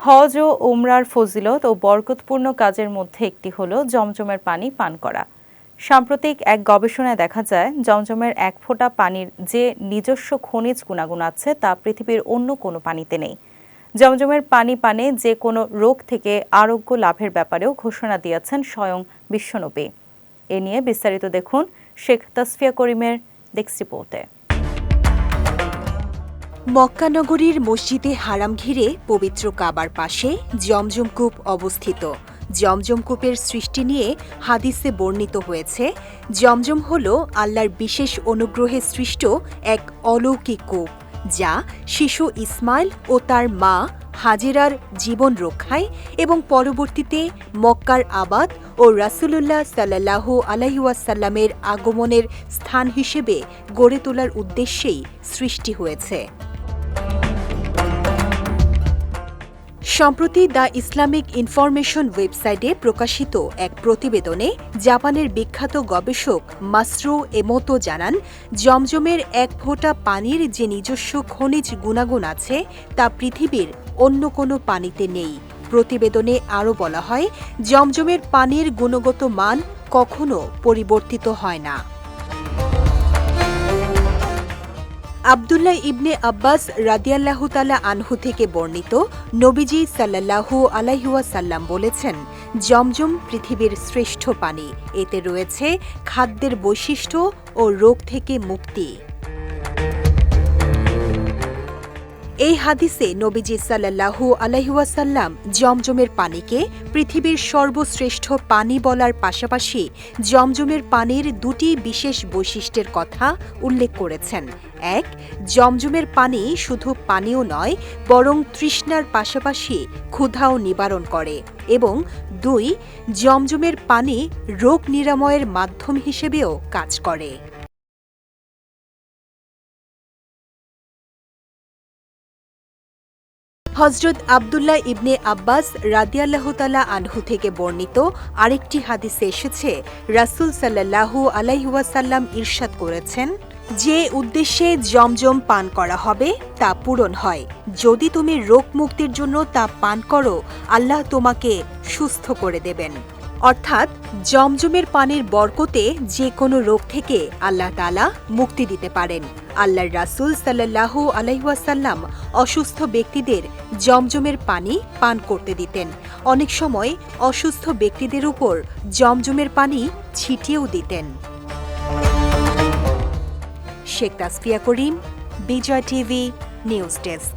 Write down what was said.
হজ ও উমরার ফজিলত ও বরকতপূর্ণ কাজের মধ্যে একটি হল জমজমের পানি পান করা। সাম্প্রতিক এক গবেষণায় দেখা যায়, জমজমের এক ফোঁটা পানির যে নিজস্ব খনিজ গুণাগুণ আছে তা পৃথিবীর অন্য কোনো পানিতে নেই। জমজমের পানি পানে যে কোনো রোগ থেকে আরোগ্য লাভের ব্যাপারেও ঘোষণা দিয়েছেন স্বয়ং বিশ্বনবী। এ নিয়ে বিস্তারিত দেখুন শেখ তাসফিয়া করিমের ডেস্ক রিপোর্টে। মক্কানগরীর মসজিদে হারাম ঘিরে পবিত্র কাবার পাশে জমজম কূপ অবস্থিত। জমজম কূপের সৃষ্টি নিয়ে হাদিসে বর্ণিত হয়েছে, জমজম হল আল্লাহর বিশেষ অনুগ্রহে সৃষ্ট এক অলৌকিক কূপ, যা শিশু ইসমাইল ও তার মা হাজেরার জীবন রক্ষায় এবং পরবর্তীতে মক্কার আবাদ ও রাসুলুল্লাহ সাল্লাহ আলাইসাল্লামের আগমনের স্থান হিসেবে গড়ে তোলার উদ্দেশ্যেই সৃষ্টি হয়েছে। সম্প্রতি দ্য ইসলামিক ইনফরমেশন ওয়েবসাইটে প্রকাশিত এক প্রতিবেদনে জাপানের বিখ্যাত গবেষক মাসরো এমোতো জানান, জমজমের এক ফোঁটা পানির যে নিজস্ব খনিজ গুণাগুণ আছে, তা পৃথিবীর অন্য কোনো পানিতে নেই। প্রতিবেদনে আরও বলা হয়, জমজমের পানির গুণগত মান কখনো পরিবর্তিত হয় না। আবদুল্লাহ ইবনে আব্বাস রাদিয়াল্লাহতালা আনহু থেকে বর্ণিত নবীজি সাল্লাল্লাহু আলাইহুয়াসাল্লাম বলেছেন, জমজম পৃথিবীর শ্রেষ্ঠ পানি। এতে রয়েছে খাদ্যের বৈশিষ্ট্য ও রোগ থেকে মুক্তি। এই হাদিসে নবীজি সাল্লাল্লাহু আলাইহুয়াসাল্লাম জমজমের পানিকে পৃথিবীর সর্বশ্রেষ্ঠ পানি বলার পাশাপাশি জমজমের পানির দুটি বিশেষ বৈশিষ্ট্যের কথা উল্লেখ করেছেন। এক, জমজমের পানি শুধু পানীয় নয়, বরং তৃষ্ণার পাশাপাশি ক্ষুধাও নিবারণ করে। এবং দুই, জমজমের পানি রোগ নিরাময়ের মাধ্যম হিসেবেও কাজ করে। হজরত আবদুল্লাহ ইবনে আব্বাস রাদিয়াল্লাহতালা আনহু থেকে বর্ণিত আরেকটি হাদিসে এসেছে, রাসুল সাল্লাহু আলাইহুয়াসাল্লাম ইরশাদ করেছেন, যে উদ্দেশ্যে জমজম পান করা হবে তা পূরণ হয়। যদি তুমি রোগ মুক্তির জন্য তা পান করো, আল্লাহ তোমাকে সুস্থ করে দেবেন। অর্থাৎ জমজমের পানের বরকতে যে কোনো রোগ থেকে আল্লাহ তালা মুক্তি দিতে পারেন। আল্লাহর রাসুল সাল্লাহু আলাইহাসাল্লাম অসুস্থ ব্যক্তিদের জমজমের পানি পান করতে দিতেন। অনেক সময় অসুস্থ ব্যক্তিদের উপর জমজমের পানি ছিটিয়েও দিতেন। Sheikh Tasfia Karim, Bijoy TV, news desk.